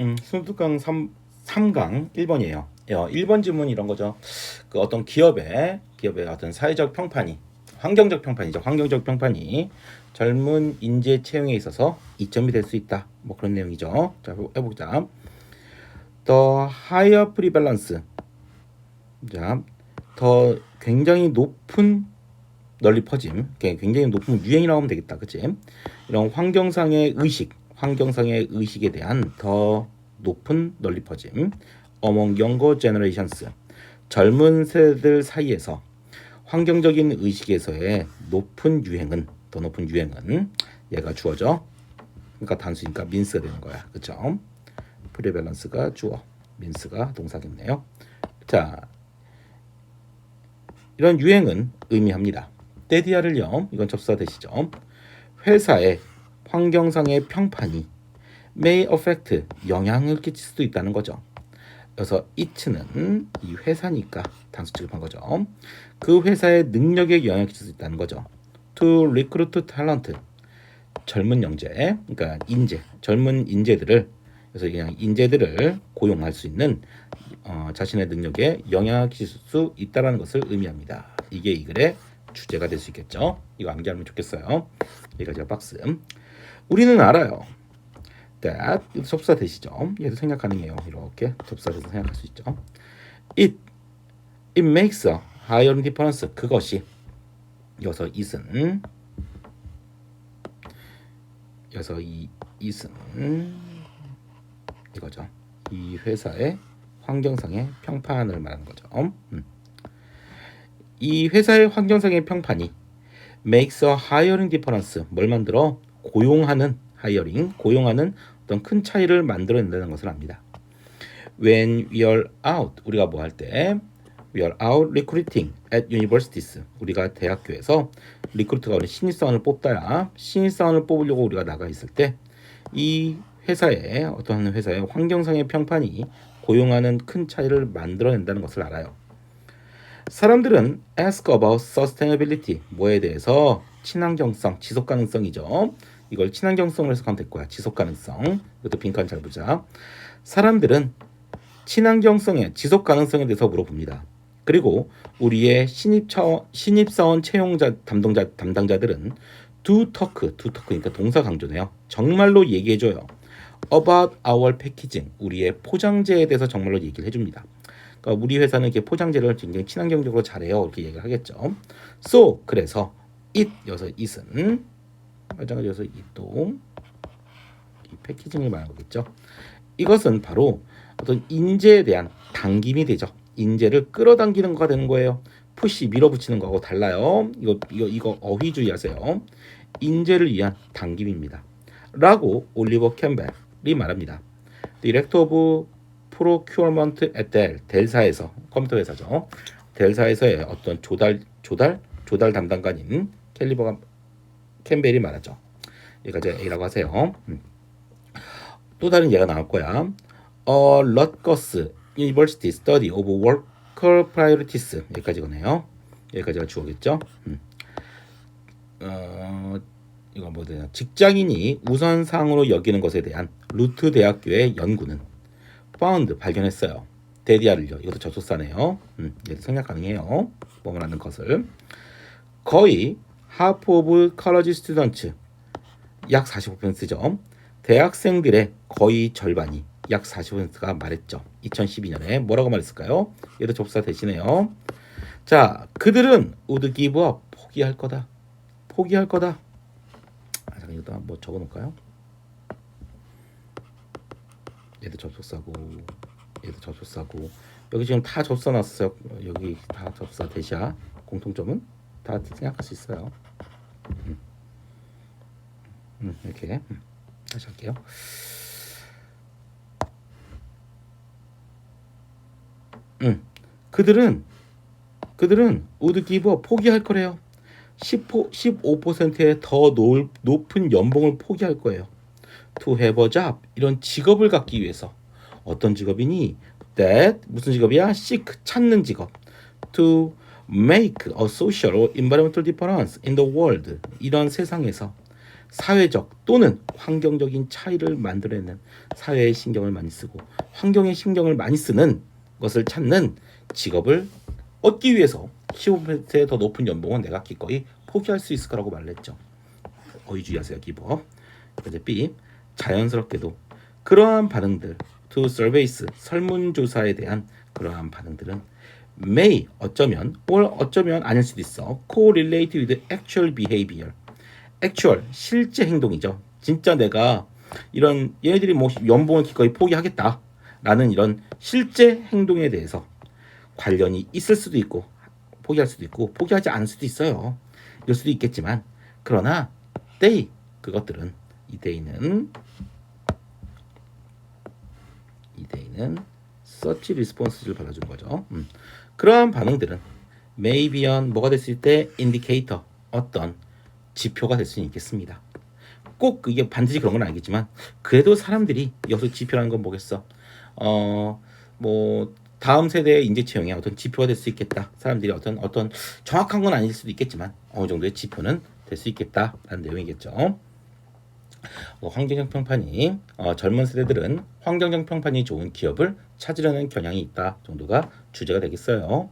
음, 순두강 3, 3강 1번이에요. 1번 질문 이런 거죠. 그 어떤 기업의 기업의 어떤 사회적 평판이 환경적 평판이죠. 환경적 평판이 젊은 인재 채용에 있어서 이점이 될 수 있다. 뭐 그런 내용이죠. 자, 해보자. 더 higher prevalence. 자, 더 굉장히 높은 널리 퍼짐, 굉장히 높은 유행이라고 하면 되겠다, 그치? 이런 환경상의 의식, 환경상의 의식에 대한 더 높은 널리 퍼짐, among younger generations, 젊은 세대들 사이에서 환경적인 의식에서의 높은 유행은 더 높은 유행은 얘가 주어져. 그러니까 단수니까 민스가 되는 거야, 그렇죠? 프리밸런스가 주어, 민스가 동사겠네요. 자, 이런 유행은 의미합니다. 데디아를요. 이건 접수가 되시죠. 회사의 환경상의 평판이 may affect 영향을 끼칠 수도 있다는 거죠. 그래서 it는 이 회사니까 단수 취급한 거죠. 그 회사의 능력에 영향을 끼칠 수 있다는 거죠. to recruit talent 젊은 영재 그러니까 인재 젊은 인재들을 그래서 그냥 인재들을 고용할 수 있는 어, 자신의 능력에 영향을 끼칠 수 있다라는 것을 의미합니다. 이게 이 글의 주제가 될 수 있겠죠. 이거 암기하면 좋겠어요. 여기까지가 박스. 우리는 알아요. that 접사 되시죠. 얘도 생각 가능해요. 이렇게 접사돼서 생각할 수 있죠. it it makes a higher difference. 그것이 여기서 it은 여기서 이 it은 이거죠. 이 회사의 환경상의 평판을 말하는 거죠. 음. 이 회사의 환경상의 평판이 makes a hiring difference 뭘 만들어 고용하는 hiring 고용하는 어떤 큰 차이를 만들어낸다는 것을 압니다. When we are out 우리가 뭐 할 때 we are out recruiting at universities 우리가 대학교에서 리크루트가 우리 신입사원을 뽑다야 신입사원을 뽑으려고 우리가 나가 있을 때 이 회사의 어떤 회사의 환경상의 평판이 고용하는 큰 차이를 만들어낸다는 것을 알아요. 사람들은 ask about sustainability 뭐에 대해서 친환경성, 지속 가능성이죠. 이걸 친환경성으로 해석하면 될 거야. 지속 가능성. 이것도 빈칸 잘 보자. 사람들은 친환경성에 지속 가능성에 대해서 물어봅니다. 그리고 우리의 신입 차원, 신입 사원 채용자 담당자 담당자들은 do talk, do talk니까 동사 강조네요. 정말로 얘기해 줘요. About our packaging, 우리의 포장재에 대해서 정말로 얘기를 해줍니다. 그러니까 우리 회사는 이렇게 포장재를 굉장히 친환경적으로 잘해요. 이렇게 얘기를 하겠죠. So 그래서 it 여기서 it은 마찬가지여서 it도 이 패키징을 말하는 거겠죠. 이것은 바로 어떤 인재에 대한 당김이 되죠. 인재를 끌어당기는 거가 되는 거예요. 푸시 밀어붙이는 거하고 달라요. 이거 이거 이거 어휘 주의하세요. 인재를 위한 당김입니다. 라고 올리버 캠벨 이 말합니다. 디렉터 오브 프로큐어먼트 at 델 델사에서 컴퓨터 회사죠. 델사에서의 어떤 조달 조달 조달 담당관인 캘리버가 캠벨이 말하죠. 여기까지 A라고 하세요. 음. 또 다른 예가 나올 거야. 어 럿거스 유니버시티 스터디 오브 워커 프라이어리티스 여기까지거네요. 여기까지가 주어겠죠. 음. 어 이거 뭐 되냐? 직장인이 우선상으로 여기는 것에 대한 루트 대학교의 연구는 파운드 발견했어요. 데디아를요. 이것도 접속사네요. 음, 얘도 생략 가능해요. 뭐라는 것을 거의 하프 오브 컬러지 스튜던츠 약 45%죠. 대학생들의 거의 절반이 약 40%가 말했죠. 2012년에 뭐라고 말했을까요? 얘도 접사 대신에요. 자, 그들은 give up 포기할 거다. 포기할 거다. 아, 잠깐 이거 뭐 적어 놓을까요? 얘도 접속사고 얘도 접속사고 여기 지금 다 접사 놨어요. 여기 다 접사 대시야. 공통점은 다 생각할 수 있어요. 음. 음, 이렇게 음. 다시 할게요. 음, 그들은 그들은 give up 포기할 거래요. 10% 15%의 더 높, 높은 연봉을 포기할 거예요. to have a job 이런 직업을 갖기 위해서. 어떤 직업이니? That 무슨 직업이야? Seek 찾는 직업. To make a social or environmental difference in the world 이런 세상에서 사회적 또는 환경적인 차이를 만들어내는 사회의 신경을 많이 쓰고 환경의 신경을 많이 쓰는 것을 찾는 직업을 얻기 위해서 15%의 더 높은 연봉은 내가 기꺼이 포기할 수 있을 거라고 말했죠. 어휘주의하세요, 기법. 이제 B 자연스럽게도 그러한 반응들 to surveys 설문조사에 대한 그러한 반응들은 may 어쩌면 or 어쩌면 아닐 수도 있어 correlate with actual behavior actual 실제 행동이죠. 진짜 내가 이런 얘네들이 뭐 연봉을 기꺼이 포기하겠다라는 이런 실제 행동에 대해서 관련이 있을 수도 있고 포기할 수도 있고 포기하지 않을 수도 있어요. 이럴 수도 있겠지만 그러나 they 그것들은 이 day는 이 day는 such response를 받아주는 거죠. 음. 그러한 반응들은 may be on 뭐가 됐을 때 indicator 어떤 지표가 될수 있겠습니다. 꼭 이게 반드시 그런 건 아니겠지만 그래도 사람들이 여기서 지표라는 건 뭐겠어? 어뭐 다음 세대의 인재 채용의 어떤 지표가 될 수 있겠다. 사람들이 어떤 어떤 정확한 건 아닐 수도 있겠지만 어느 정도의 지표는 될 수 있겠다라는 내용이겠죠. 어, 환경적 평판이 어, 젊은 세대들은 환경적 평판이 좋은 기업을 찾으려는 경향이 있다 정도가 주제가 되겠어요.